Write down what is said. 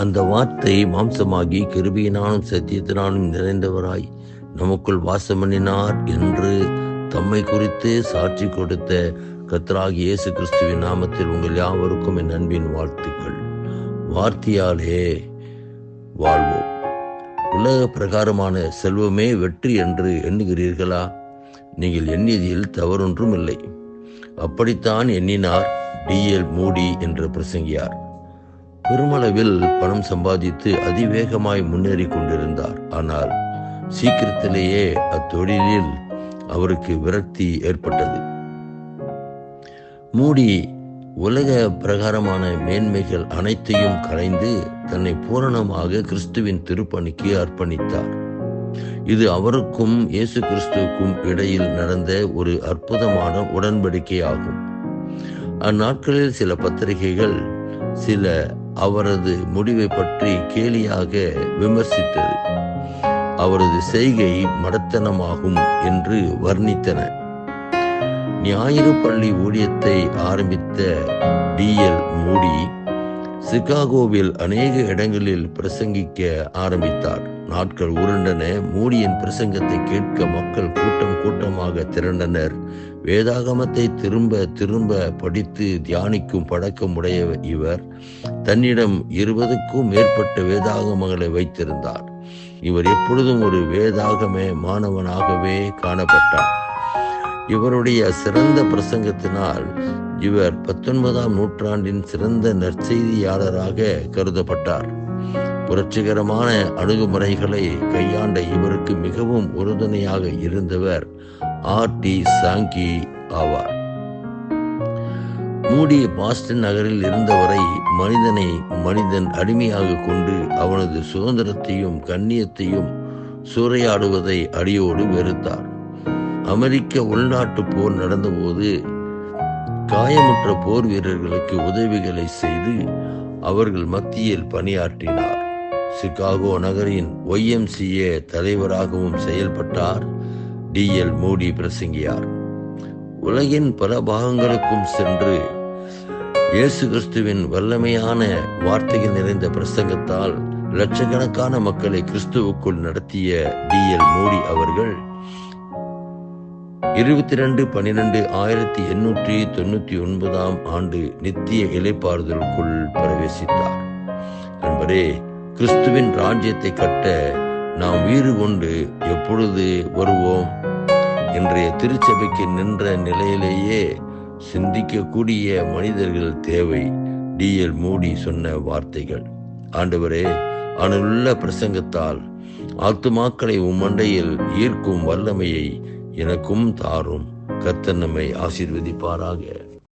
அந்த வார்த்தை மாம்சமாகி கிருபியினாலும் சத்தியத்தினாலும் நிறைந்தவராய் நமக்குள் வாசமணினார் என்று தம்மை குறித்து சாட்சி கொடுத்த கத்தராகி இயேசு கிறிஸ்துவின் நாமத்தில் உங்கள் யாவருக்கும் என் அன்பின் வாழ்த்துக்கள். வார்த்தையாலே வாழ்வோம். உலக பிரகாரமான செல்வமே வெற்றி என்று எண்ணுகிறீர்களா? நீங்கள் எண்ணியதில் தவறொன்றும் இல்லை அப்படித்தான் எண்ணினார் டிஎல் மூடி என்ற பிரசங்கியார். பெருமளவில் பணம் சம்பாதித்து அதிவேகமாய் முன்னேறி கொண்டிருந்தார். ஆனால் சீக்கிரத்திலேயே அத்தொழிலில் அவருக்கு விரக்தி ஏற்பட்டது. மூடி உலக பிரகாரமான மேன்மைகள் அனைத்தையும் கலைந்து தன்னை பூரணமாக கிறிஸ்துவின் திருப்பணிக்கு அர்ப்பணித்தார். இது அவருக்கும் இயேசு கிறிஸ்துவுக்கும் இடையில் நடந்த ஒரு அற்புதமான உடன்படிக்கை ஆகும் அந்நாட்களில் சில பத்திரிகைகள் சில அவரது முடிவை பற்றி கேலியாக விமர்சித்தது. அவரது செய்கை மடத்தனமாகும் என்று வர்ணித்தன. ஞாயிறு பள்ளி ஊழியத்தை ஆரம்பித்த டிஎல் மூடி சிகாகோவில் அநேக இடங்களில் பிரசங்கிக்க ஆரம்பித்தார். நாட்கள் உருண்டன மூடியின் பிரசங்கத்தை கேட்க மக்கள் கூட்டம் கூட்டமாக திரண்டனர். வேதாகமத்தை திரும்ப திரும்ப படித்து தியானிக்கும் பழக்கம் உடைய இவர் தன்னிடம் இருபதுக்கும் மேற்பட்ட வேதாகமங்களை வைத்திருந்தார். இவர் எப்பொழுதும் ஒரு வேதாகமே மாணவனாகவே காணப்பட்டார். இவருடைய சிறந்த பிரசங்கத்தினால் இவர் பத்தொன்பதாம் நூற்றாண்டின் சிறந்த நற்செய்தியாளராக கருதப்பட்டார். புரட்சிகரமான அணுகுமுறைகளை கையாண்ட இவருக்கு மிகவும் உறுதுணையாக இருந்தவர் ஆர் டி சாங்கி ஆவார். மூடி பாஸ்டன் நகரில் இருந்தவரை மனிதனை மனிதன் அடிமையாக கொண்டு அவனது சுதந்திரத்தையும் கண்ணியத்தையும் சூறையாடுவதை அடியோடு வெறுத்தார். அமெரிக்க உள்நாட்டு போர் நடந்தபோது காயமுற்ற போர் வீரர்களுக்கு உதவிகளை செய்து அவர்கள் மத்தியில் பணியாற்றினார். சிகாகோ நகரின் ஒய்எம்சிஏ தலைவராகவும் செயல்பட்டார். டிஎல் மோடி பிரசங்கியார். உலகின் பல பாகங்களுக்கும் சென்று இயேசு கிறிஸ்துவின் வல்லமையான வார்த்தைகள் நிறைந்த பிரசங்கத்தால் லட்சக்கணக்கான மக்களை கிறிஸ்துவுக்குள் நடத்திய டிஎல் மோடி அவர்கள் இருபத்தி ரெண்டு பன்னிரெண்டு ஆயிரத்தி எண்ணூற்றி தொண்ணூத்தி ஒன்பதாம் ஆண்டு நித்திய இலைப்பாறுதலுக்குள் பிரவேசித்தார். நண்பரே கிறிஸ்துவின் ராஜ்யத்தை கட்ட நாம் வீறு கொண்டு எப்பொழுது வருவோம்? இன்றைய திருச்சபைக்கு நின்ற நிலையிலேயே சிந்திக்கக்கூடிய மனிதர்கள் தேவை டிஎல் மூடி சொன்ன வார்த்தைகள். ஆண்டவரே அனுள்ள பிரசங்கத்தால் ஆத்துமாக்களை உம்மண்டையில் ஈர்க்கும் வல்லமையை எனக்கும் தாரும். கத்தன்னமை நம்மை ஆசீர்வதிப்பாராக.